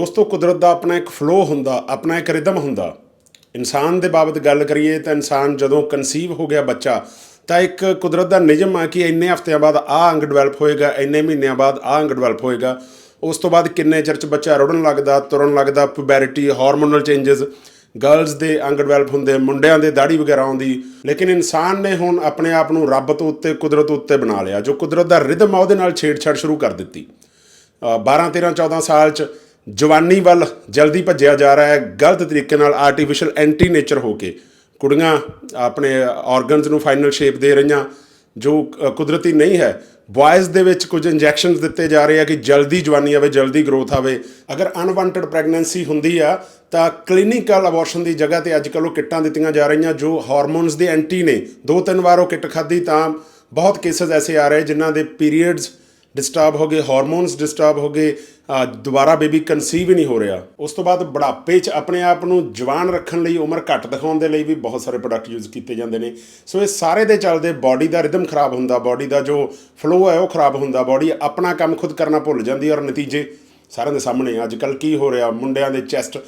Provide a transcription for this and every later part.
ਦੋਸਤੋ ਕੁਦਰਤ ਦਾ ਆਪਣਾ ਇੱਕ ਫਲੋ ਹੁੰਦਾ ਆਪਣਾ ਇੱਕ ਰਿਦਮ ਹੁੰਦਾ। ਇਨਸਾਨ ਦੇ ਬਾਬਤ ਗੱਲ ਕਰੀਏ ਤਾਂ ਇਨਸਾਨ ਜਦੋਂ ਕਨਸੀਵ ਹੋ ਗਿਆ ਬੱਚਾ ਤਾਂ ਇੱਕ ਕੁਦਰਤ ਦਾ ਨਿਯਮ ਆ ਕਿ ਇੰਨੇ ਹਫ਼ਤਿਆਂ ਬਾਅਦ ਆਹ ਅੰਗ ਡਿਵੈਲਪ ਹੋਏਗਾ ਇੰਨੇ ਮਹੀਨਿਆਂ ਬਾਅਦ ਆਹ ਅੰਗ ਡਿਵੈਲਪ ਹੋਏਗਾ। ਉਸ ਤੋਂ ਬਾਅਦ ਕਿੰਨੇ ਚਿਰ ਚ ਬੱਚਾ ਰੁੜਨ ਲੱਗਦਾ ਤੁਰਨ ਲੱਗਦਾ ਪੁਬੈਰਿਟੀ ਹਾਰਮੋਨਲ ਚੇਂਜਸ ਗਰਲਸ ਦੇ ਅੰਗ ਡਿਵੈਲਪ ਹੁੰਦੇ ਮੁੰਡਿਆਂ ਦੇ ਦਾੜੀ ਵਗੈਰਾ ਆਉਂਦੀ। ਲੇਕਿਨ ਇਨਸਾਨ ਨੇ ਹੁਣ ਆਪਣੇ ਆਪ ਨੂੰ ਰੱਬ ਤੋਂ ਉੱਤੇ ਕੁਦਰਤ ਉੱਤੇ ਬਣਾ ਲਿਆ ਜੋ ਕੁਦਰਤ ਦਾ ਰਿਦਮ ਆ ਉਹਦੇ ਨਾਲ ਛੇੜਛਾੜ ਸ਼ੁਰੂ ਕਰ ਦਿੱਤੀ। ਅ, 12 13 14 ਸਾਲ ਚ ਜਵਾਨੀ ਵੱਲ ਜਲਦੀ ਭੱਜਿਆ ਜਾ ਰਿਹਾ ਹੈ। ਗਲਤ ਤਰੀਕੇ ਨਾਲ ਆਰਟੀਫੀਸ਼ੀਅਲ ਐਂਟੀ ਨੇਚਰ ਹੋ ਕੇ ਕੁੜੀਆਂ ਆਪਣੇ ਆਰਗਨਸ ਨੂੰ ਫਾਈਨਲ ਸ਼ੇਪ ਦੇ ਰਹੀਆਂ, ਜੋ ਕੁਦਰਤੀ ਨਹੀਂ ਹੈ। ਬॉयਜ਼ ਦੇ ਵਿੱਚ ਕੁਝ ਇੰਜੈਕਸ਼ਨਸ ਦਿੱਤੇ ਜਾ ਰਹੇ ਆ ਕਿ ਜਲਦੀ ਜਵਾਨੀ ਆਵੇ, ਜਲਦੀ ਗਰੋਥ ਆਵੇ। ਅਗਰ ਅਨਵਾਂਟਡ ਪ੍ਰੈਗਨੈਂਸੀ ਹੁੰਦੀ ਆ, ਤਾਂ ਕਲੀਨਿਕਲ ਅਬੋਰਸ਼ਨ ਦੀ ਜਗ੍ਹਾ ਤੇ ਅੱਜਕੱਲ੍ਹ ਉਹ ਕਿੱਟਾਂ ਦਿੱਤੀਆਂ ਜਾ ਰਹੀਆਂ, ਜੋ ਹਾਰਮੋਨਸ ਦੇ ਐਂਟੀ ਨੇ। ਦੋ ਤਿੰਨ ਵਾਰ ਉਹ ਕਿੱਟ ਖਾਧੀ ਤਾਂ ਬਹੁਤ ਕੇਸਸ ਐਸੇ ਆ ਰਹੇ ਜਿਨ੍ਹਾਂ ਦੇ ਪੀਰੀਅਡਸ ਡਿਸਟਰਬ ਹੋ ਗਏ ਹਾਰਮੋਨਸ ਡਿਸਟਰਬ ਹੋ ਗਏ ਦੁਬਾਰਾ ਬੇਬੀ ਕਨਸੀਵ ਹੀ ਨਹੀਂ ਹੋ ਰਿਹਾ। ਉਸ ਤੋਂ ਬਾਅਦ ਬੁਢਾਪੇ 'ਚ ਆਪਣੇ ਆਪ ਨੂੰ ਜਵਾਨ ਰੱਖਣ ਲਈ ਉਮਰ ਘੱਟ ਦਿਖਾਉਣ ਦੇ ਲਈ ਵੀ ਬਹੁਤ ਸਾਰੇ ਪ੍ਰੋਡਕਟ ਯੂਜ਼ ਕੀਤੇ ਜਾਂਦੇ ਨੇ। ਸੋ ਇਹ ਸਾਰੇ ਦੇ ਚੱਲਦੇ ਬਾਡੀ ਦਾ ਰਿਦਮ ਖਰਾਬ ਹੁੰਦਾ ਬਾਡੀ ਦਾ ਜੋ ਫਲੋ ਹੈ ਉਹ ਖਰਾਬ ਹੁੰਦਾ ਬਾਡੀ ਆਪਣਾ ਕੰਮ ਖੁਦ ਕਰਨਾ ਭੁੱਲ ਜਾਂਦੀ ਹੈ ਔਰ ਨਤੀਜੇ ਸਾਰਿਆਂ ਦੇ ਸਾਹਮਣੇ ਅੱਜ ਕੱਲ੍ਹ ਕੀ ਹੋ ਰਿਹਾ? ਮੁੰਡਿਆਂ ਦੇ ਚੈਸਟ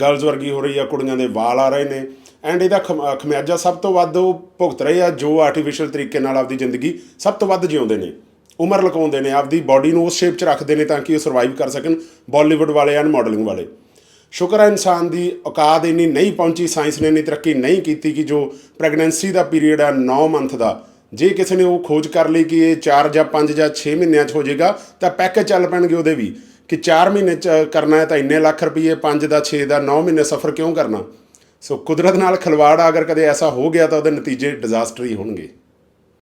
ਗਰਲਜ਼ ਵਰਗੀ ਹੋ ਰਹੀ ਆ, ਕੁੜੀਆਂ ਦੇ ਵਾਲ ਆ ਰਹੇ ਨੇ। ਐਂਡ ਇਹਦਾ ਖਮ- ਖਮਿਆਜਾ ਸਭ ਤੋਂ ਵੱਧ ਉਹ ਭੁਗਤ ਰਹੇ ਆ, ਜੋ ਆਰਟੀਫੀਸ਼ੀਅਲ ਤਰੀਕੇ ਨਾਲ ਆਪਦੀ ਜ਼ਿੰਦਗੀ ਸਭ ਤੋਂ ਵੱਧ ਜਿਉਂਦੇ ਨੇ। ਉਮਰ ਲਗਾਉਂਦੇ ਨੇ, ਆਪਦੀ ਬਾਡੀ ਨੂੰ ਉਸ ਸ਼ੇਪ 'ਚ ਰੱਖਦੇ ਨੇ ਤਾਂ ਕਿ ਉਹ ਸਰਵਾਈਵ ਕਰ ਸਕਣ ਬਾਲੀਵੁੱਡ ਵਾਲੇ ਐਂਡ ਮਾਡਲਿੰਗ ਵਾਲੇ। ਸ਼ੁਕਰ ਹੈ ਇਨਸਾਨ ਦੀ ਔਕਾਤ ਇੰਨੀ ਨਹੀਂ ਪਹੁੰਚੀ ਸਾਇੰਸ ਨੇ ਇੰਨੀ ਤਰੱਕੀ ਨਹੀਂ ਕੀਤੀ ਕਿ ਜੋ ਪ੍ਰੈਗਨੈਂਸੀ ਦਾ ਪੀਰੀਅਡ ਆ 9 ਮੰਥ ਦਾ। ਜੇ ਕਿਸੇ ਨੇ ਉਹ ਖੋਜ ਕਰ ਲਈ ਕਿ ਇਹ 4 ਜਾਂ 5 ਜਾਂ 6 ਮਹੀਨਿਆਂ 'ਚ ਹੋ ਜਾਏਗਾ, ਤਾਂ ਪੈਕੇਜ ਚੱਲ ਪੈਣਗੇ ਉਹਦੇ ਵੀ। ਕਿ 4 ਮਹੀਨੇ 'ਚ ਕਰਨਾ ਹੈ ਤਾਂ ਇੰਨੇ ਲੱਖ ਰੁਪਏ 5 ਦਾ 6 ਦਾ 9 ਮਹੀਨੇ ਸਫ਼ਰ ਕਿਉਂ ਕਰਨਾ? ਸੋ ਕੁਦਰਤ ਨਾਲ ਖਿਲਵਾੜ ਅਗਰ ਕਦੇ ਐਸਾ ਹੋ ਗਿਆ ਤਾਂ ਉਹਦੇ ਨਤੀਜੇ ਡਿਜ਼ਾਸਟਰ ਹੀ ਹੋਣਗੇ।